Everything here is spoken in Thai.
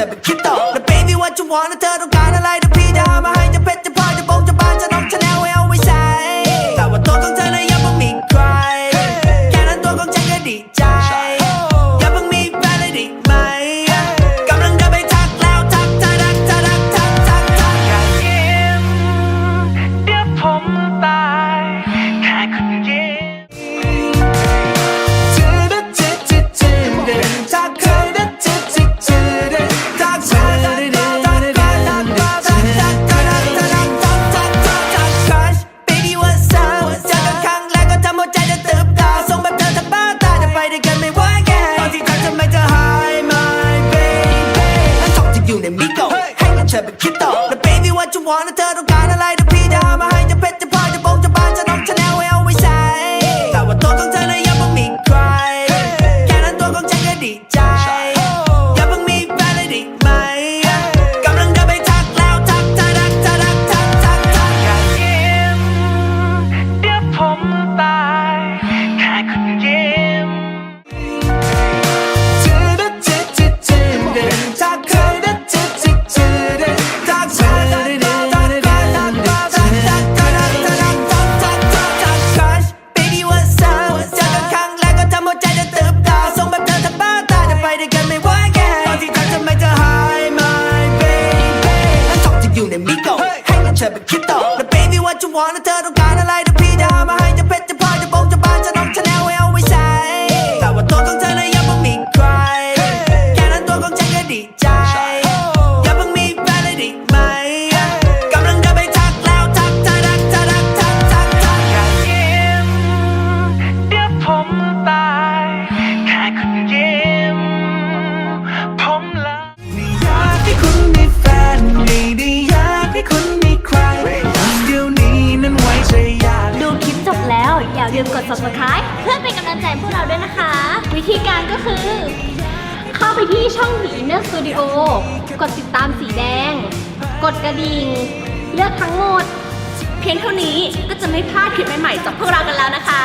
tabakito. 나 baby what you wanna tell? Don't gotta lie to me. want to tell them kinda like But get up. Baby, what you wanna tell them? Gotta light a pita behind your pet. ลืมกด subscribe เพื่อเป็นกำลังใจพวกเราด้วยนะคะ วิธีการก็คือ เข้าไปที่ช่องผีเนื้อสตูดิโอกดติดตามสีแดง กดกระดิ่ง เลือกทั้งหมด เพียงเท่านี้ก็จะไม่พลาดคลิปใหม่ๆจากพวกเรากันแล้วนะคะ